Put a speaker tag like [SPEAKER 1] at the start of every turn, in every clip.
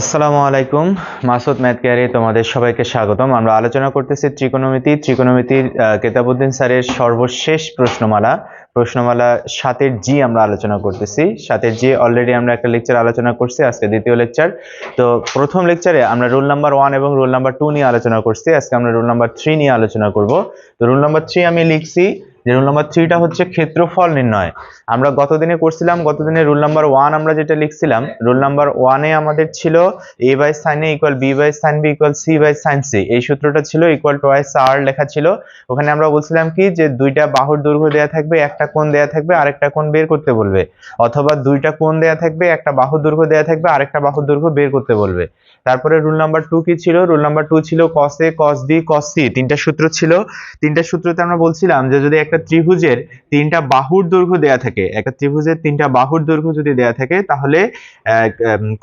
[SPEAKER 1] আসসালামু আলাইকুম। মাসুদ ম্যাথ কেয়ারে তোমাদের সবাইকে স্বাগতম। আমরা আলোচনা করতেছি ত্রিকোণমিতি। ত্রিকোণমিতির কেতাবুদ্দিন স্যারের সর্বশেষ প্রশ্নমালা। প্রশ্নমালা সাতের জি আমরা আলোচনা করতেছি। সাতের জি অলরেডি আমরা একটা লেকচার আলোচনা করছি, আজকে দ্বিতীয় লেকচার তো প্রথম লেকচারে আমরা রুল নাম্বার ওয়ান এবং রুল নাম্বার টু নিয়ে আলোচনা করছি। আজকে আমরা রুল নাম্বার থ্রি নিয়ে আলোচনা করব। তো রুল নাম্বার থ্রি আমি লিখছি যে রুল নাম্বার থ্রিটা হচ্ছে ক্ষেত্রফল নির্ণয়। আমরা গতদিনে করছিলাম গতদিনে রুল নাম্বার ওয়ান আমরা যেটা লিখছিলাম রুল নাম্বার ওয়ানে আমাদের ছিল A by sine A equal B by sine B equal C by sine C এই সূত্রটা ছিল ইকুয়াল টোয়াইস আর লেখা ছিল। ওখানে আমরা বলছিলাম কি যে দুইটা বাহুর দৈর্ঘ্য দেয়া থাকবে, একটা কোণ দেয়া থাকবে, আরেকটা কোণ বের করতে বলবে। অথবা দুইটা কোণ দেয়া থাকবে, একটা বাহুর দৈর্ঘ্য দেয়া থাকবে, আরেকটা বাহুর দৈর্ঘ্য বের করতে বলবে। তারপরে রুল নাম্বার টু কি ছিল? রুল নাম্বার টু ছিল কস এ কস বি কস সি তিনটা সূত্র ছিল। তিনটা সূত্রতে আমরা বলছিলাম যে যদি একটা ত্রিভুজের তিনটা বাহুর দৈর্ঘ্য দেয়া থাকে। একটা ত্রিভুজের তিনটা বাহুর দৈর্ঘ্য যদি দেয়া থাকে, তাহলে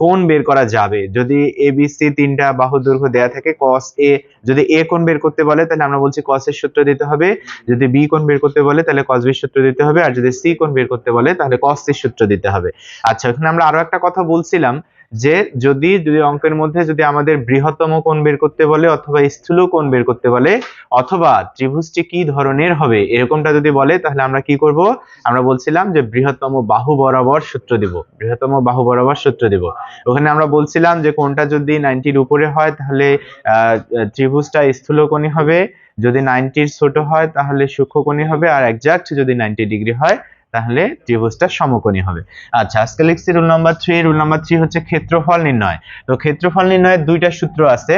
[SPEAKER 1] কোণ বের করা যাবে। যদি এ বি সি তিনটা বাহুর দৈর্ঘ্য দেয়া থাকে কস এ যদি এ কোণ বের করতে বলে, তাহলে আমরা বলছি cos এর সূত্র দিতে হবে। যদি বি কোণ বের করতে বলে, তাহলে cos বি সূত্র দিতে হবে। আর যদি সি কোণ বের করতে বলে, তাহলে cos এর সূত্র দিতে হবে। আচ্ছা এখানে আমরা আরও একটা কথা বলছিলাম। যে যদি দুই অঙ্কের মধ্যে যদি আমাদের বৃহত্তম কোণ বের করতে বলে অথবা স্থূল কোণ বের করতে বলে, অথবা ত্রিভুজটি কি ধরনের হবে এরকমটা যদি বলে, তাহলে আমরা কি করব? আমরা বলছিলাম যে বৃহত্তম বাহু বরাবর সূত্র দিব, বৃহত্তম বাহু বরাবর সূত্র দিব। ওখানে আমরা বলছিলাম যে কোণটা যদি নাইনটির উপরে হয়, তাহলে ত্রিভুজটা স্থূলকোণী হবে। যদি নাইনটির ছোট হয়, তাহলে সূক্ষ্ম সূক্ষ্মকোণী হবে। আর একজাক্ট যদি নাইনটি ডিগ্রি হয় তাহলে ত্রিভুজটা সমকোণী হবে। আচ্ছা আজকে লিখছি rule number three rule number three হচ্ছে ক্ষেত্রফল নির্ণয়। তো ক্ষেত্রফল নির্ণয়ের দুইটা সূত্র আছে।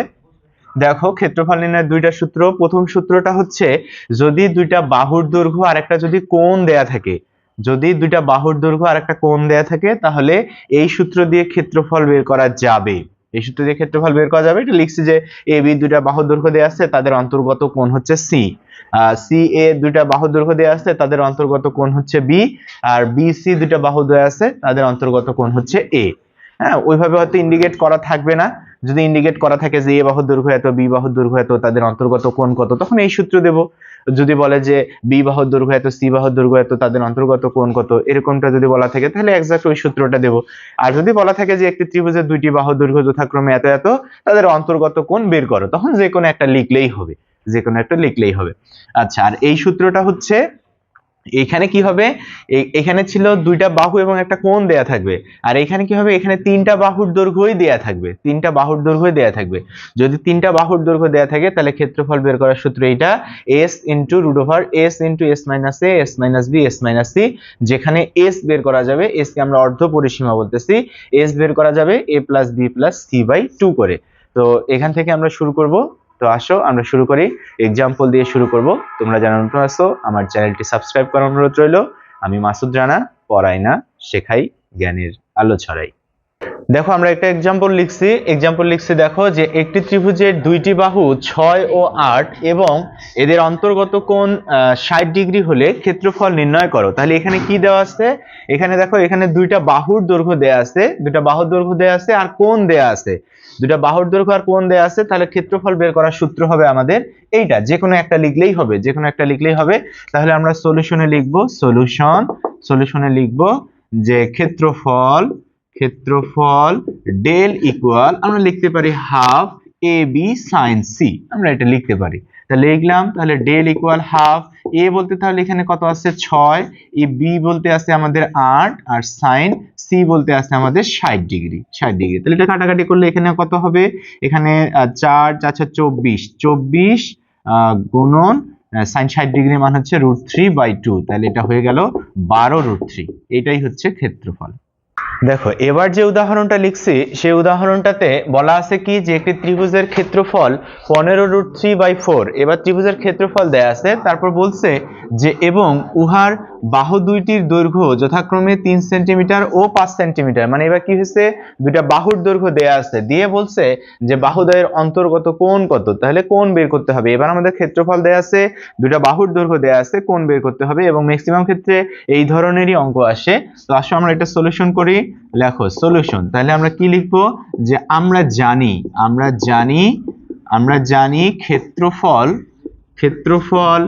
[SPEAKER 1] দেখো, ক্ষেত্রফল নির্ণয়ের দুইটা সূত্র, প্রথম সূত্রটা হচ্ছে যদি দুইটা বাহুর দৈর্ঘ্য আর একটা যদি কোণ দেয়া থাকে, যদি দুইটা বাহুর দৈর্ঘ্য আর একটা কোণ দেয়া থাকে, তাহলে এই সূত্র দিয়ে ক্ষেত্রফল বের করা যাবে। এই সূত্র দিয়ে ক্ষেত্রফল বের করা যাবে। এটা লিখছি যে এ বি দুইটা বাহুর দৈর্ঘ্য দেয়া আছে, তাদের অন্তর্গত কোণ হচ্ছে সি সি এ দুইটা বাহুর দৈর্ঘ্য দেয়া আছে, তাদের অন্তর্গত কোণ হচ্ছে বি আর বি সি দুইটা বাহু দেয়া আছে, তাদের অন্তর্গত কোণ হচ্ছে এ হ্যাঁ ওইভাবে হয়তো ইন্ডিকেট করা থাকবে না। যদি ইন্ডিকেট করা থাকে যে এ বাহুর দৈর্ঘ্য এত, বি বাহুর দৈর্ঘ্য এত, তাদের অন্তর্গত কোণ কত, তখন এই সূত্র দেব। যদি বলে যে বি বাহুর দৈর্ঘ্য এত, সি বাহুর দৈর্ঘ্য এত, তাদের অন্তর্গত কোণ কত, এরকমটা যদি বলা থাকে, তাহলে এক্সাক্ট ওই সূত্রটা দেব। আর যদি বলা থাকে যে একটি ত্রিভুজের দুইটি বাহুর দৈর্ঘ্য যথাক্রমে এত এত, তাদের অন্তর্গত কোণ বের করো, তখন যে কোনো একটা লিখলেই হবে যে কোনো একটা লিখলেই হবে। আচ্ছা আর এই সূত্রটা হচ্ছে এখানে কি হবে? এখানে ছিল দুইটা বাহু এবং একটা কোণ দেয়া থাকবে। আর এখানে কি হবে? এখানে তিনটা বাহুর দৈর্ঘ্যই দেয়া থাকবে। তিনটা বাহুর দৈর্ঘ্যই দেয়া থাকবে। যদি তিনটা বাহুর দৈর্ঘ্য দেয়া থাকে, তাহলে ক্ষেত্রফল বের করার সূত্র এইটা S into root over S into S minus A S minus B S minus C যেখানে এস বের করা যাবে এস কে আমরা অর্ধ পরিসীমা বলতেছি এস বের করা যাবে A plus B plus C by two করে। তো এখান থেকে আমরা শুরু করব। তো আসো, আমরা শুরু করি। এক্সাম্পল দিয়ে শুরু করব। তোমরা যারা নতুন আসো আমার চ্যানেলটি সাবস্ক্রাইব করার অনুরোধ রইল। আমি মাসুদ রানা পড়াই না, শেখাই জ্ঞানের আলো ছড়াই। দেখো, আমরা একটা এক্সাম্পল লিখছি। এক্সাম্পল লিখছি, দেখো, যে একটি ত্রিভুজের দুইটি বাহু ছয় ও আট এবং এদের অন্তর্গত কোণ ষাট ডিগ্রি হলে ক্ষেত্রফল নির্ণয় করো। তাহলে এখানে কি দেওয়া আছে? এখানে দেখো, এখানে দুইটা বাহুর দৈর্ঘ্য দেয়া আছে। দুইটা বাহুর দৈর্ঘ্য দেয়া আছে আর কোণ দেয়া আছে। দুইটা বাহুর দৈর্ঘ্য আর কোণ দেয়া আছে, তাহলে ক্ষেত্রফল বের করার সূত্র হবে আমাদের এইটা। যে কোনো একটা লিখলেই হবে যে কোনো একটা লিখলেই হবে। তাহলে আমরা সলিউশনে লিখব সলিউশন সলিউশনে লিখব যে ক্ষেত্রফল ক্ষেত্রফল ডেল ইকুয়াল আমরা লিখতে পারি half A B sine C আমরা এটা লিখতে পারি। তাহলে লিখলাম তাহলে ডেল ইকুয়াল হাফ এ বলতে তাহলে এখানে কত আছে ছয়। এ বি বলতে আছে আমাদের আট আর সাইন সি বলতে আছে আমাদের ষাট ডিগ্রি ষাট ডিগ্রি। তাহলে এটা কাটাকাটি করলে এখানে কত হবে? এখানে আহ, চার চারশো চব্বিশ। চব্বিশ গুণন সাইন ষাট ডিগ্রি মান হচ্ছে রুট থ্রি বাই টু তাহলে এটা হয়ে গেল বারো রুট থ্রি এটাই হচ্ছে ক্ষেত্রফল। দেখো, এবার যে উদাহরণটা লিখছি, সেই উদাহরণটাতে বলা আছে কি যে একটি ত্রিভুজের ক্ষেত্রফল পনেরো রুট থ্রি বাই ফোর এবার ত্রিভুজের ক্ষেত্রফল দেয়া আছে, তারপর বলছে যে এবং উহার বাহু দুইটির দৈর্ঘ্য যথাক্রমে তিন সেন্টিমিটার ও পাঁচ সেন্টিমিটার মানে এবার কি হয়েছে? দুইটা বাহুর দৈর্ঘ্য দেয়া আছে। দিয়ে বলছে যে বাহুদ্বয়ের অন্তর্গত কোণ কত? তাহলে কোণ বের করতে হবে। এবার আমাদের ক্ষেত্রফল দেয়া আছে, দুইটা বাহুর দৈর্ঘ্য দেয়া আছে, কোণ বের করতে হবে এবং ম্যাক্সিমাম ক্ষেত্রে এই ধরনেরই অঙ্ক আসে। তো আসো আমরা এটা সলিউশন করি। লেখো সলিউশন তাহলে আমরা কি লিখব? যে আমরা জানি আমরা জানি আমরা জানি ক্ষেত্রফল ক্ষেত্রফল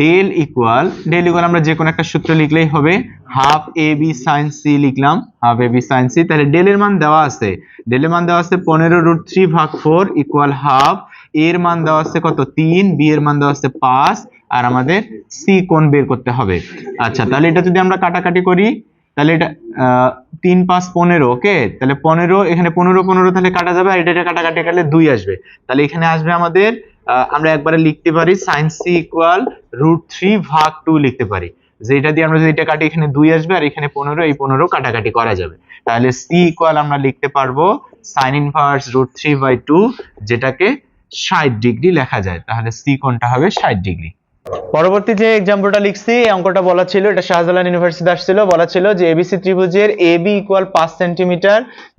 [SPEAKER 1] ডেল ইকুয়াল ডেল ইকুয়াল আমরা যে কোনো একটা সূত্র লিখলেই হবে half A B sine C লিখলাম half A B sine C তাহলে ডেলের মান দেওয়া আছে ডেলের মান দেওয়া আছে পনেরো রুট থ্রি ভাগ ফোর ইকুয়াল হাফ এর মান দেওয়া আছে কত? তিন বি এর মান দেওয়া আছে পাঁচ, আর আমাদের সি কোণ বের করতে হবে। আচ্ছা তাহলে এটা যদি আমরা কাটাকাটি করি, তাহলে এটা তিন পাঁচ পনেরো ওকে তাহলে পনেরো, এখানে পনেরো পনেরো তাহলে কাটা যাবে, আর এটা এটা কাটাকাটি কাটলে দুই আসবে। তাহলে এখানে আসবে আমাদের আমরা একবারে লিখতে পারি sine C equal root three ভাগ টু লিখতে পারি। যে এটা দিয়ে আমরা যদি এটা কাটি, এখানে দুই আসবে, আর এখানে পনেরো, এই পনেরো কাটাকাটি করা যাবে। তাহলে সি ইকুয়াল আমরা লিখতে পারব sine inverse root three by two যেটাকে ষাট ডিগ্রি লেখা যায়। তাহলে সি কোনটা হবে? ষাট ডিগ্রি পরবর্তী যে এক্সাম্পলটা লিখছি অঙ্কটা বলা ছিল, এটা শাহজালাল ইউনিভার্সিটি আসছিল, বলা ছিল যে এবিসি ত্রিভুজের এ বি ইকুয়াল পাঁচ centimetre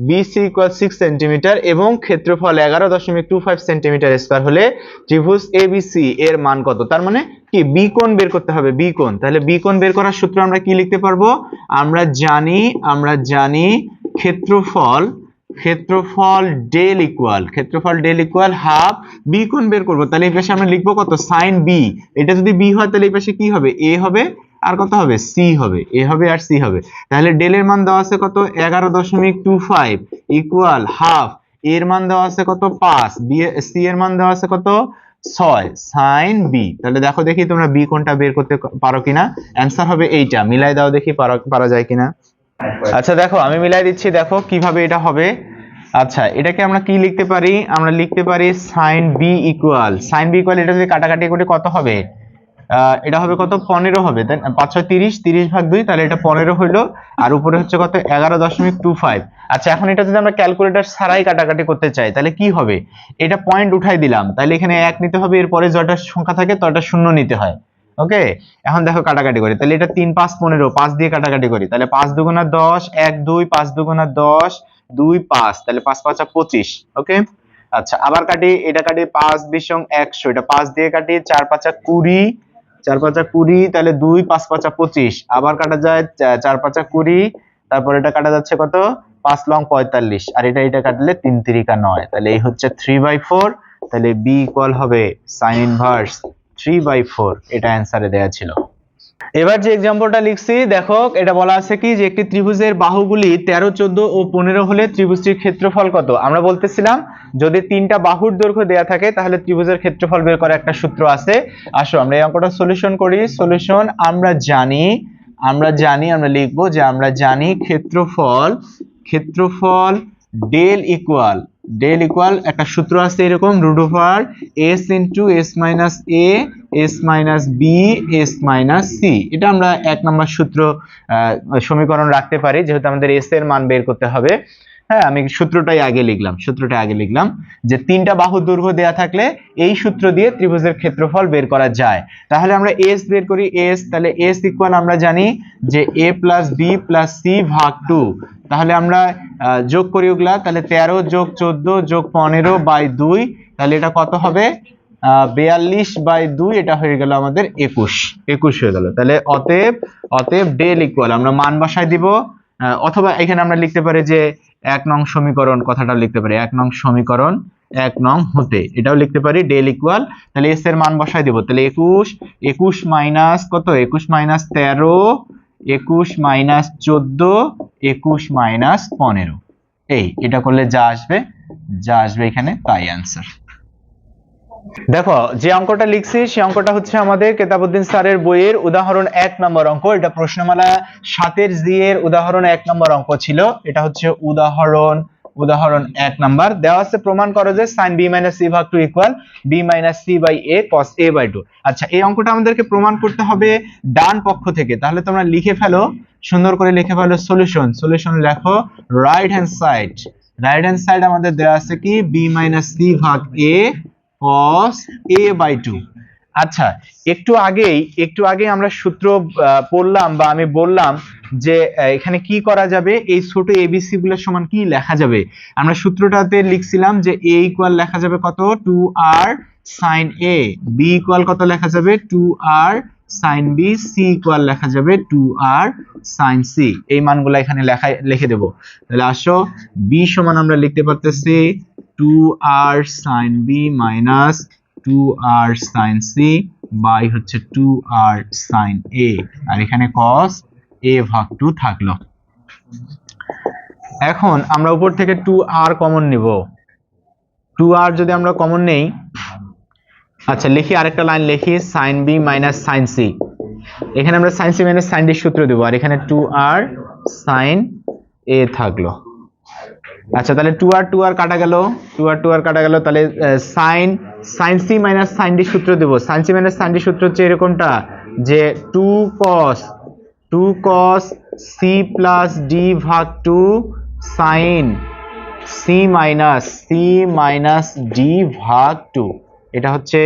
[SPEAKER 1] BC equal six centimetre এবং ক্ষেত্রফল এগারো দশমিক টু ফাইভ সেন্টিমিটার স্কোয়ার হলে ত্রিভুজ এবিসি এর মান কত? তার মানে কি? বি কোণ বের করতে হবে বি কোণ। তাহলে বি কোণ বের করার সূত্র আমরা কি লিখতে পারব? আমরা জানি আমরা জানি ক্ষেত্রফল ক্ষেত্রফল ডেল ইকুয়াল ক্ষেত্রফল ডেল ইকুয়াল হাফ বি কোণ বের করব, তাহলে এই পাশে আমরা লিখব কত? সাইন বি এটা যদি বি হয়, তাহলে এই পাশে কি হবে? এ হবে, আর কত হবে? সি হবে এ হবে আর সি হবে। তাহলে ডেলের মান দেওয়া আছে কত? এগারো দশমিক টু ফাইভ ইকুয়াল হাফ এর মান দেওয়া আছে কত? পাঁচ বি সি এর মান দেওয়া আছে কত? ছয় সাইন বি তাহলে দেখো দেখি তোমরা বি কোনটা বের করতে পারো কিনা। অ্যান্সার হবে এইটা, মিলাই দাও দেখি পারা- পারা যায় কিনা। আচ্ছা দেখো, আমি মিলাই দিচ্ছি, দেখো কীভাবে এটা হবে। আচ্ছা এটাকে আমরা কি লিখতে পারি? আমরা লিখতে পারি sine B equal sine B equal এটা যদি কাটাকাটি করে কত হবে? এটা হবে কত? পনেরো হবে। তাই না? পাঁচ ছয় তিরিশ তিরিশ ভাগ দুই, তাহলে এটা পনেরো হইল। আর উপরে হচ্ছে কত? এগারো দশমিক টু ফাইভ। আচ্ছা এখন এটা যদি আমরা ক্যালকুলেটর ছাড়াই কাটাকাটি করতে চাই, তাহলে কি হবে? এটা পয়েন্ট উঠাই দিলাম। তাহলে এখানে এক নিতে হবে, এরপরে যটা সংখ্যা থাকে তটা শূন্য নিতে হয়। ওকে এখন দেখো কাটাকাটি করি। তাহলে এটা তিন, পাঁচ, পনেরো, পাঁচ দিয়ে কাটাকাটি করি। তাহলে পাঁচ দুগুণা দশ, এক, দুই, পাঁচ দুগুণা দশ, দুই, পাঁচ। তাহলে পাঁচ, পাঁচা পঁচিশ। ওকে আচ্ছা আবার কাটি, এটা কাটি পাঁচ বিশং একশো। এটা পাঁচ দিয়ে কাটি চার, পাঁচা কুড়ি। চার, পাঁচা কুড়ি, তাহলে দুই, পাঁচ, পাঁচা পঁচিশ। আবার কাটা যায় চার, পাঁচা কুড়ি। তারপর এটা কাটা যাচ্ছে কত? পাঁচ লং পঁয়তাল্লিশ। আর এটা এটা কাটলে তিন তিরিকা নয়। তাহলে এই হচ্ছে থ্রি বাই ফোর তাহলে বি ইকুয়াল হবে sine inverse three by four এটা অ্যান্সারে দেওয়া ছিল। এবার যে এক্সাম্পলটা লিখছি, দেখো, এটা বলা আছে কি যে একটি ত্রিভুজের বাহুগুলি তেরো, চোদ্দ ও পনেরো হলে ত্রিভুজটির ক্ষেত্রফল কত? আমরা বলতেছিলাম, যদি তিনটা বাহুর দৈর্ঘ্য দেয়া থাকে, তাহলে ত্রিভুজের ক্ষেত্রফল বের করার একটা সূত্র আছে। আসো, আমরা এই অঙ্কটা সলিউশন করি। সলিউশন আমরা জানি আমরা জানি, আমরা লিখব যে আমরা জানি ক্ষেত্রফল ক্ষেত্রফল ডেল ইকুয়াল ডেল ইকুয়াল একটা সূত্র আছে এরকম root over S into S minus A S minus B S minus C এটা আমরা এক নম্বর সূত্র সমীকরণ রাখতে পারি, যেহেতু আমাদের এস এর মান বের করতে হবে। হ্যাঁ আমি সূত্রটাই আগে লিখলাম, সূত্রটা আগে লিখলাম যে তিনটা বাহু দৈর্ঘ্য দেয়া থাকলে এই সূত্র দিয়ে ত্রিভুজের ক্ষেত্রফল বের করা যায়। তাহলে আমরা এস বের করি এস তাহলে এস ইকুয়াল আমরা জানি যে A plus B plus C ভাগ টু তাহলে আমরা যোগ করি ওগুলা, তাহলে তেরো যোগ চোদ্দ যোগ পনেরো বাই দুই, তাহলে এটা কত হবে? বিয়াল্লিশ বাই দুই, এটা হয়ে গেল আমাদের একুশ। একুশ হয়ে গেল। তাহলে অতএব অতএব ডেল ইকুয়াল আমরা মান বসায় দিব। অথবা এখানে আমরা লিখতে পারি যে এক নং সমীকরণ কথাটা লিখতে পারি। এক নং সমীকরণ এক নং হতে। এটাও লিখতে পারি ডেল ইকুয়াল তাহলে এস এর মান বসাই দিব। তাহলে একুশ একুশ মাইনাস কত? একুশ মাইনাস তেরো, একুশ মাইনাস চোদ্দ, একুশ মাইনাস পনেরো। এই, এটা করলে যা আসবে যা আসবে এখানে, তাই অ্যান্সার দেখো, যে অঙ্কটা লিখছি, সেই অঙ্কটা হচ্ছে আমাদের কেতাবুদ্দিন স্যারের বইয়ের উদাহরণ এক নম্বর অঙ্ক। এটা প্রশ্নমালা সাতের জি এর উদাহরণ এক নম্বর অঙ্ক ছিল। এটা হচ্ছে উদাহরণ উদাহরণ এক নাম্বার। দেওয়া আছে, প্রমাণ করো যে সাইন বি মাইনাস সি ভাগ two equal B minus C by A cos A by two আচ্ছা এই অঙ্কটা আমাদেরকে প্রমাণ করতে হবে ডান পক্ষ থেকে। তাহলে তোমরা লিখে ফেলো, সুন্দর করে লিখে ফেলো সলিউশন সলিউশন লেখো right hand side right hand side আমাদের দেওয়া আছে কি? বি মাইনাস সি ভাগ A cos a by two আচ্ছা একটু আগেই, একটু আগে আমরা সূত্র পড়লাম বা আমি বললাম যে এখানে কি করা যাবে? এই ছোট এবিসি গুলোর সমান কি লেখা যাবে? আমরা সূত্রটাতে লিখছিলাম যে a ইকুয়াল লেখা যাবে কত? Two R sine A B equal কত লেখা যাবে? Two R sine B C equal লেখা যাবে? টু আর সাইন সি এই মানগুলো এখানে লেখা লিখে দেব। তাহলে আসো বি সমান আমরা লিখতে পারতেছি two R sine B minus two R sine C by হচ্ছে টু আর সাইন এ আর এখানে কস এ ভাগ টু থাকল। এখন আমরা উপর থেকে টু আর কমন নিব। টু আর যদি আমরা কমন নেই আচ্ছা লিখি আরেকটা লাইন লিখি sine B minus sine C এখানে আমরা sine C minus sine D সূত্র দেবো, আর এখানে টু আর সাইন এ থাকল। আচ্ছা তাহলে টু আর টু আর কাটা গেল টু আর টু আর কাটা গেল, তাহলে sine sine C minus sine D সূত্র দেবো। Sine C minus sine D সূত্র হচ্ছে এরকমটা যে two cos two cos C plus D ভাগ two sine C minus C minus D ভাগ টু এটা হচ্ছে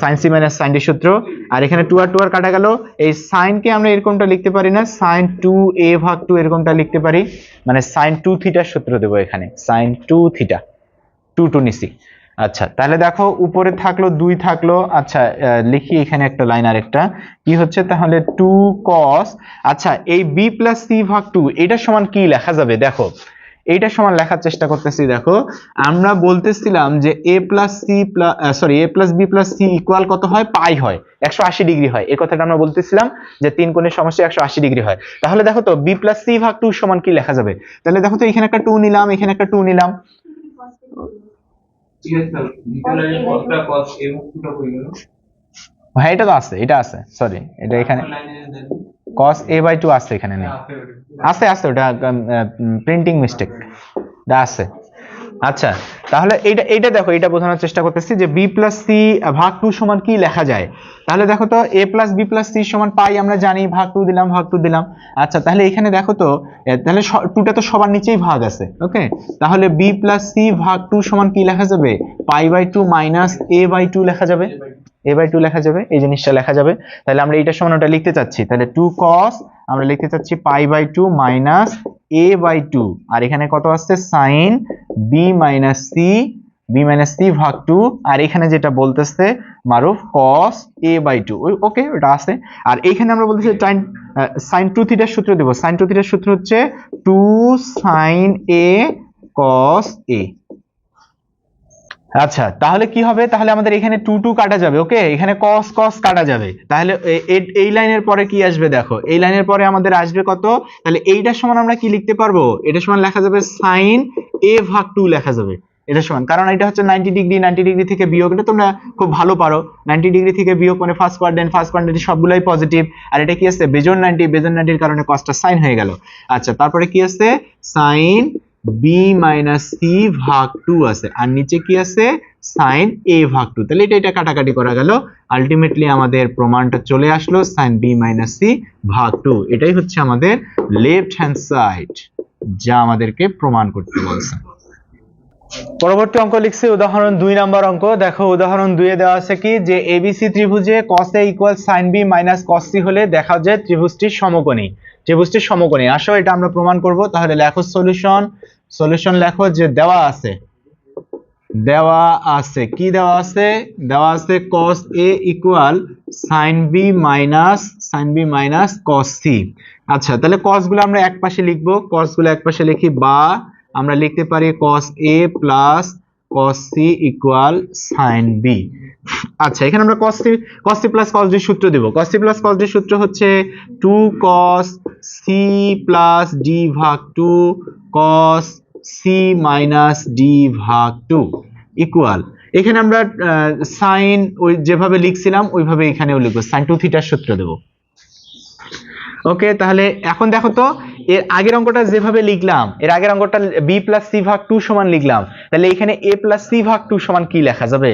[SPEAKER 1] sine C minus sine D সূত্র। আর এখানে টু আর টু আর কাটা গেল। এই সাইনকে আমরা এরকমটা লিখতে পারি না। সাইন টু এ ভাগ টু এরকমটা লিখতে পারি। মানে সাইন টু থিটার সূত্র দেবো এখানে। Sine two theta two two নিসি আচ্ছা তাহলে দেখো, উপরে থাকল, দুই থাকল। আচ্ছা লিখি এখানে একটা লাইন আর একটা। কি হচ্ছে তাহলে? টু কস আচ্ছা এই বি প্লাস সি ভাগ টু এটার সমান কি লেখা যাবে? দেখো এইটার সমান লেখার চেষ্টা করতেছি দেখো। আমরা বলতেছিলাম যে A plus C plus sorry A plus B plus C equal কত হয়? পাই হয়। একশো আশি ডিগ্রি হয়। এই কথাটা আমরা বলতেছিলাম যে তিন কোণের সমস্যা একশো আশি ডিগ্রি হয়। তাহলে দেখো তো বি প্লাস সি ভাগ টু সমান কি লেখা যাবে? তাহলে দেখো তো এখানে একটা টু নিলাম এখানে একটা টু নিলাম।
[SPEAKER 2] হ্যাঁ
[SPEAKER 1] এটা তো আছে এটা আছে সরি এটা এখানে cos a বাই টু আছে এখানে নেই।
[SPEAKER 2] আছে।
[SPEAKER 1] আছে ওটা প্রিন্টিং মিস্টেক এটা আছে আচ্ছা তাহলে এইটা এইটা দেখো এটা বোঝানোর চেষ্টা করতেছি যে বি প্লাস সি ভাগ টু সমান কি লেখা যায়। তাহলে দেখো তো A plus B plus C সমান পাই আমরা জানি ভাগ টু দিলাম ভাগ টু দিলাম। আচ্ছা তাহলে এখানে দেখো তো এ, তাহলে টুটা তো সবার নিচেই ভাগ আছে ওকে? তাহলে বি প্লাস সি ভাগ টু সমান কি লেখা যাবে? Pi by two minus A by two লেখা যাবে। এ বাই টু লেখা যাবে, এই জিনিসটা লেখা যাবে। তাহলে আমরা এইটার সমান ওটা লিখতে চাচ্ছি। তাহলে টু কস আমরা লিখতে চাচ্ছি pi by two minus A by two আর এখানে কত আসছে? Sine B minus C B minus C ভাগ টু আর এখানে যেটা বলতেছে, মারুফ কস এ বাই টু ওকে ওটা আছে। আর এইখানে আমরা বলতেছি টাইন সাইন টু থিটার সূত্র দেবো। সাইন টু থিটার সূত্র হচ্ছে টু সাইন এ কস এ আচ্ছা তাহলে কি হবে? তাহলে আমাদের এখানে টু টু কাটা যাবে ওকে এখানে কস কস কাটা যাবে। তাহলে এই লাইনের পরে কি আসবে দেখো? এই লাইনের পরে আমাদের আসবে কত? তাহলে এইটার সমান আমরা কি লিখতে পারব? এটার সমান লেখা যাবে সাইন এ ভাগ টু লেখা যাবে। এটা সমান, কারণ এটা হচ্ছে নাইনটি ডিগ্রি নাইনটি ডিগ্রি থেকে বিয়োগ, এটা তোমরা খুব ভালো পারো। নাইনটি ডিগ্রি থেকে বিয়োগ মানে ফার্স্ট কোয়ার্ডেন্ট ফার্স্ট কোয়ার্ডেন্ট সবগুলাই পজিটিভ আর এটা কি আছে বেজন নাইনটি বেজন নাইনটির কারণে কসটা সাইন হয়ে গেল। আচ্ছা তারপরে কি আছে সাইন বি মাইনাস সি ভাগ টু আছে। আর নিচে কি আছে? সাইন এ ভাগ টু তাহলে এটা এটা কাটাকাটি করা গেল। আলটিমেটলি আমাদের প্রমাণটা চলে আসলো সাইন বি মাইনাস সি ভাগ টু এটাই হচ্ছে আমাদের লেফট হ্যান্ড সাইড যা আমাদেরকে প্রমাণ করতে বলছে। পরবর্তী অঙ্ক লিখছি, উদাহরণ দুই নাম্বার অঙ্ক। দেখো, উদাহরণ দুইয়ে দেওয়া আছে কি? যে এবিসি ত্রিভুজে cos a equal sin b minus cos c হলে দেখা যায় ত্রিভুজটি সমকোণী। ত্রিভুজটি সমকোণী। আসো, এটা আমরা প্রমাণ করব। তাহলে লেখো সলিউশন সলিউশন লেখো যে দেওয়া আছে। দেওয়া আছে। কি দেওয়া আছে? দেওয়া আছে cos a equal sin b minus sin b minus cos c আচ্ছা তাহলে cos গুলো আমরা এক পাশে লিখব। cos গুলো এক পাশে লিখি বা আমরা লিখতে পারি cos a plus cos c equal sin b আচ্ছা এখানে আমরা cos c cos plus cos d সূত্র দেব। cos c plus cos d সূত্র হচ্ছে 2 cos c প্লাস d ভাগ 2 cos c মাইনাস d ভাগ 2 ইকুয়াল এখানে আমরা সাইন ওই যেভাবে লিখছিলাম, ওইভাবে এখানেও লিখব। সাইন টু থিটার সূত্র দেবো। ওকে তাহলে এখন দেখো তো, এর আগের অঙ্কটা যেভাবে লিখলাম, এর আগের অঙ্কটা বি প্লাস সি ভাগ টু সমান লিখলাম, তাহলে এখানে এ প্লাস সি ভাগ টু সমান কি লেখা যাবে?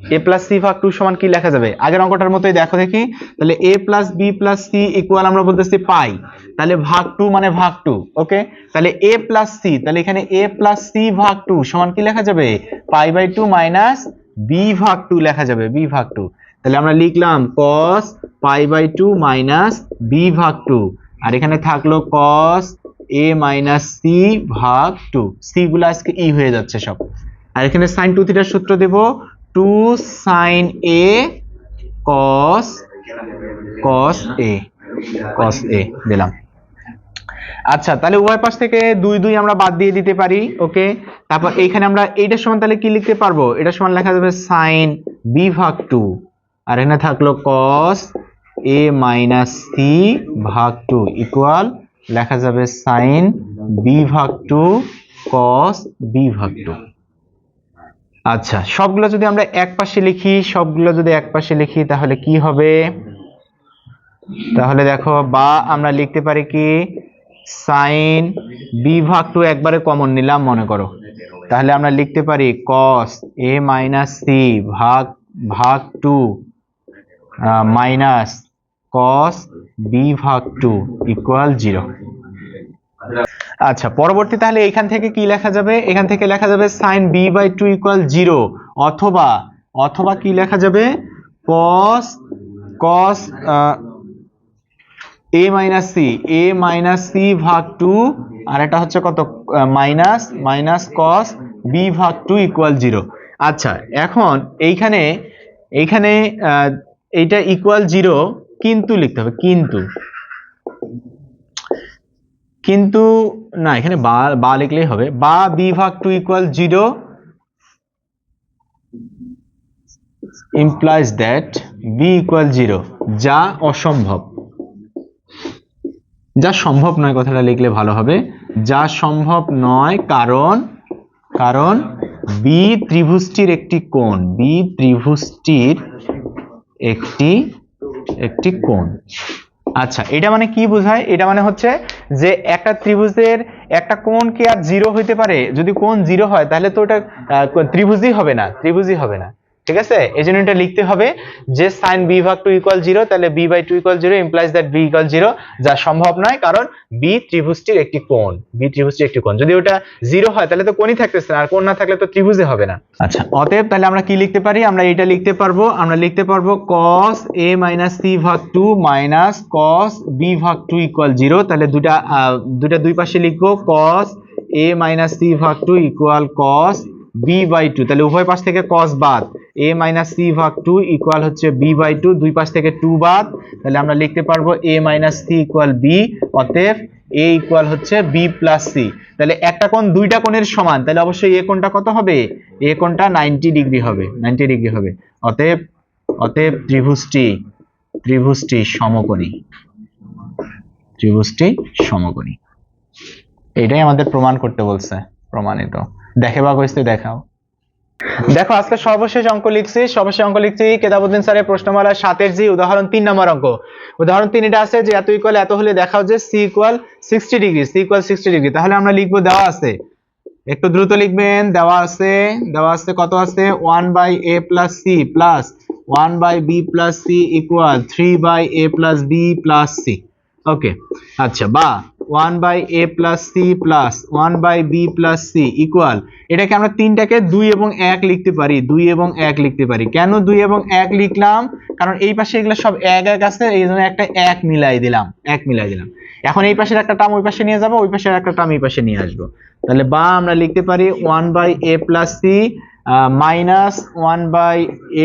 [SPEAKER 1] এ প্লাস সি ভাগ টু সমান কি লেখা যাবে? আগের অঙ্কটার মতোই দেখো দেখি, তাহলে A plus B plus C equal আমরা বলতেছি পাই তাহলে ভাগ টু মানে ভাগ টু ওকে তাহলে এ প্লাস সি তাহলে এখানে এ প্লাস সি ভাগ টু সমান কি লেখা যাবে? Pi by two minus B ভাগ টু লেখা যাবে বি ভাগ টু তাহলে আমরা লিখলাম cos pi by two minus B ভাগ টু আর এখানে থাকল cos a মাইনাস সি ভাগ টু সি গুলো আজকে ই হয়ে যাচ্ছে সব। আর এখানে সাইন টু থিটার সূত্র দেব। Two sine A cos cos a cos a দিলাম। আচ্ছা তাহলে উভয় পাশ থেকে দুই দুই আমরা বাদ দিয়ে দিতে পারি ওকে তারপর এইখানে আমরা এইটার সমান তাহলে কি লিখতে পারব? এটার সমান লেখা যাবে সাইন বি ভাগ টু আর এখানে থাকল কস এ মাইনাস সি ভাগ টু ইকুয়াল লেখা যাবে সাইন বি ভাগ টু কস বি ভাগ টু আচ্ছা সবগুলো যদি আমরা এক পাশে লিখি, সবগুলো যদি এক পাশে লিখি, তাহলে কি হবে? তাহলে দেখো, বা আমরা লিখতে পারি কি? সাইন বি ভাগ টু একবারে কমন নিলাম, মনে করো। তাহলে আমরা লিখতে পারি কস এ মাইনাস সি ভাগ ভাগ টু মাইনাস কস বি ভাগ টু ইকুয়াল জিরো আচ্ছা পরবর্তী তাহলে এখান থেকে কি লেখা যাবে? এখান থেকে লেখা যাবে sine B by two equal zero অথবা অথবা কি লেখা যাবে? Cos cos A minus C A minus C ভাগ টু আর এটা হচ্ছে কত? মাইনাস মাইনাস কস বি ভাগ টু ইকুয়াল জিরো আচ্ছা এখন এইখানে এইখানে এইটা ইকুয়াল জিরো কিন্তু লিখতে হবে, কিন্তু। কিন্তু, না, এখানে বা বা লিখলেই হবে। বা বি ভাগ two equal zero implies that B equal zero যা অসম্ভব। যা সম্ভব নয় কথাটা লিখলে ভালো হবে। যা সম্ভব নয় কারণ কারণ বি ত্রিভুজটির একটি কোণ বি ত্রিভুজটির একটি একটি কোণ। আচ্ছা এটা মানে কি বোঝায়? এটা মানে হচ্ছে যে একটা ত্রিভুজের একটা কোণ কি আর জিরো হইতে পারে? যদি কোণ জিরো হয়, তাহলে তো ওটা ত্রিভুজই হবে না, ত্রিভুজই হবে না। ঠিক আছে? এই জন্য এটা লিখতে হবে যে সাইন বি ভাগ টু ইকুয়াল জিরো তাহলে B by two equal zero implies that B equal zero যা সম্ভব নয় কারণ বি ত্রিভুজটির একটি কোণ বি ত্রিভুজটির একটি কোণ। যদি ওটা জিরো হয় তাহলে তো কোণই থাকতেছে না আর কোণ না থাকলে তো ত্রিভুজে হবে না। আচ্ছা। অতএব তাহলে আমরা কি লিখতে পারি? আমরা এটা লিখতে পারব আমরা লিখতে পারব কস এ মাইনাস সি ভাগ টু মাইনাস কস বি ভাগ টু ইকুয়াল জিরো তাহলে দুটা আহ, দুটা দুই পাশে লিখব কস a মাইনাস সি ভাগ two equal cos b by two তাহলে উভয় পাশ থেকে cos বাদ। A মাইনাস সি ভাগ টু ইকুয়াল হচ্ছে b বাই টু দুই পাশ থেকে 2 বাদ, তাহলে আমরা লিখতে পারব a minus C equal b, অতএব a ইকুয়াল হচ্ছে b প্লাস সি তাহলে একটা কোণ দুইটা কোণের সমান, তাহলে অবশ্যই a কোণটা কত হবে? a কোণটা 90 ডিগ্রি হবে 90 ডিগ্রি হবে। অতএব অতএব ত্রিভুজটি ত্রিভুজটি সমকোণী। ত্রিভুজটি সমকোণী। এটাই আমাদের প্রমাণ করতে বলছে, প্রমাণিত। দেখে বা কইতে দেখাও। দেখো, আজকে সর্বশেষ অঙ্ক লিখছি। সর্বশেষ অঙ্ক লিখছি কেতাবুদ্দিন স্যারের প্রশ্নমালা সাতের জি, উদাহরণ তিন নম্বর অঙ্ক। উদাহরণ তিন এটা আছে যে, এত ইকুয়াল এত হলে দেখাও যে C equal sixty degree C equal sixty degree তাহলে আমরা লিখব দেওয়া আছে। একটু দ্রুত লিখবেন, দেওয়া আছে দেওয়া আছে কত আছে? One by A plus C plus one by B plus C equal three by A plus B plus C okay আচ্ছা বা one by A plus C plus one by B plus C equal এটাকে আমরা তিনটাকে দুই এবং এক লিখতে পারি, দুই এবং এক লিখতে পারি। কেন দুই এবং এক লিখলাম? কারণ এই পাশে এগুলো সব এক এক আছে, এই জন্য একটা এক মিলাই দিলাম, এক মিলাই দিলাম। এখন এই পাশের একটা টার্ম ওই পাশে নিয়ে যাব, ওই পাশের একটা টার্ম এই পাশে নিয়ে আসব। তাহলে বা আমরা লিখতে পারি one by A plus C minus one by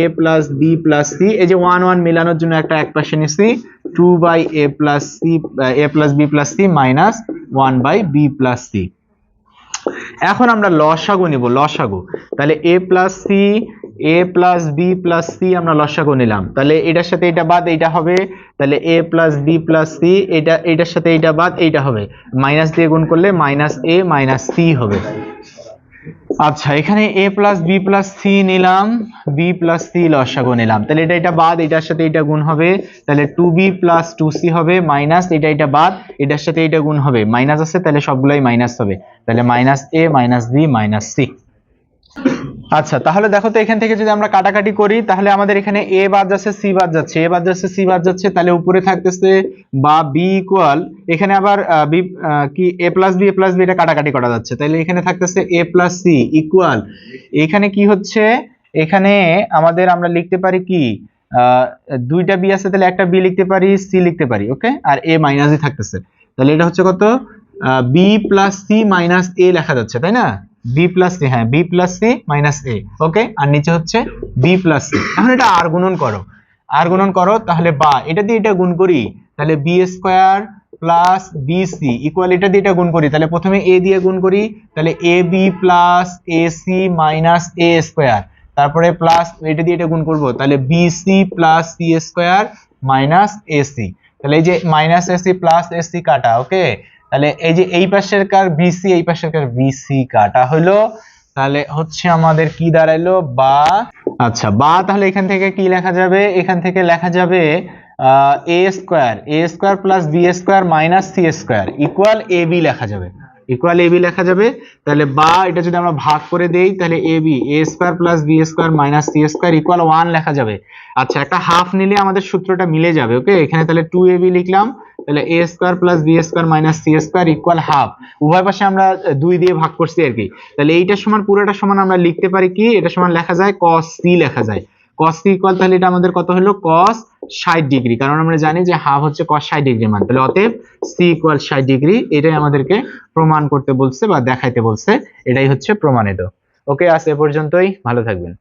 [SPEAKER 1] A plus B plus C এই যে ওয়ান ওয়ান মিলানোর জন্য একটা এক পাশে নিছি two by A plus C A plus B plus C minus one by B plus C এখন আমরা লসাগু নিব, লসাগু। তাহলে A plus C A plus B plus C আমরা লসাগু নিলাম। তাহলে এটার সাথে এটা বাদ, এইটা হবে। তাহলে A plus B plus C এটা, এটার সাথে এইটা বাদ, এইটা হবে। মাইনাস দিয়ে গুণ করলে মাইনাস এ মাইনাস সি হবে। আচ্ছা এখানে A plus B plus C নিলাম বি প্লাস সি লসাগু নিলাম। তাহলে এটা এটা বাদ, এটার সাথে এটা গুণ হবে। তাহলে two B plus two C হবে মাইনাস এটা এটা বাদ, এটার সাথে এটা গুণ হবে। মাইনাস আছে, তাহলে সবগুলাই মাইনাস হবে। তাহলে minus A minus B minus C আচ্ছা তাহলে দেখো তো এখান থেকে যদি আমরা কাটাকাটি করি, তাহলে আমাদের এখানে এ বাদ যাচ্ছে সি বাদ যাচ্ছে। এ বাদ যাচ্ছে সি বাদ যাচ্ছে, তাহলে উপরে থাকতেছে বা বি ইকুয়াল এখানে আবার বি কি A plus B A plus B এটা কাটাকাটি করা যাচ্ছে। তাহলে এখানে থাকতেছে এ প্লাস সি ইকুয়াল এখানে কি হচ্ছে? এখানে আমাদের আমরা লিখতে পারি কি? দুইটা বি আছে, তাহলে একটা বি লিখতে পারি সি লিখতে পারি ওকে আর এ মাইনাসই থাকতেছে। তাহলে এটা হচ্ছে কত? B plus C minus A লেখা যাচ্ছে, তাই না? বি প্লাস সি হ্যাঁ B plus C minus A okay আর নিচে হচ্ছে বি প্লাস সি এখন এটা আর গুণন করো। আর গুণন করো, তাহলে বা, এটা দিয়ে এটা গুণ করি, তাহলে B square plus B C equal এটা দিয়ে এটা গুণ করি, তাহলে প্রথমে এ দিয়ে গুণ করি, তাহলে A B plus A C minus A square তারপরে প্লাস এটা দিয়ে এটা গুণ করব, তাহলে BC plus C square minus AC তাহলে এই যে মাইনাস এসি প্লাস এসি কাটা ওকে তাহলে এই যে এই পাশের কার বিসি এই পাশের কার বিসি কাটা হলো তাহলে হচ্ছে আমাদের কি দাঁড়াইলো? বা আচ্ছা বা তাহলে এখান থেকে কি লেখা যাবে? এখান থেকে লেখা যাবে A square A square plus B square minus C square equal A B লেখা যাবে। ইকুয়াল এ বি লেখা যাবে, তাহলে বা এটা যদি আমরা ভাগ করে দেই, তাহলে A B A square plus B square minus C square equal one লেখা যাবে। আচ্ছা একটা হাফ নিলে আমাদের সূত্রটা মিলে যাবে ওকে এখানে তাহলে টু এ বি লিখলাম, তাহলে A square plus B square minus C square equal half উভয় পাশে আমরা দুই দিয়ে ভাগ করছি আর কি। তাহলে এইটার সমান পুরোটা সমান আমরা লিখতে পারি কি? এটা সমান লেখা যায়, cos c লেখা যায়। Cos ইকুয়াল তাহলে এটা আমাদের কত হলো? cos 60 ডিগ্রি কারণ আমরা জানি যে হাফ হচ্ছে cos 60 ডিগ্রি মান। তাহলে অতএব c ইকুয়াল 60 ডিগ্রি এটাই আমাদেরকে প্রমাণ করতে বলছে বা দেখাইতে বলছে। এটাই হচ্ছে প্রমাণিত। ওকে আজ এ পর্যন্তই। ভালো থাকবেন।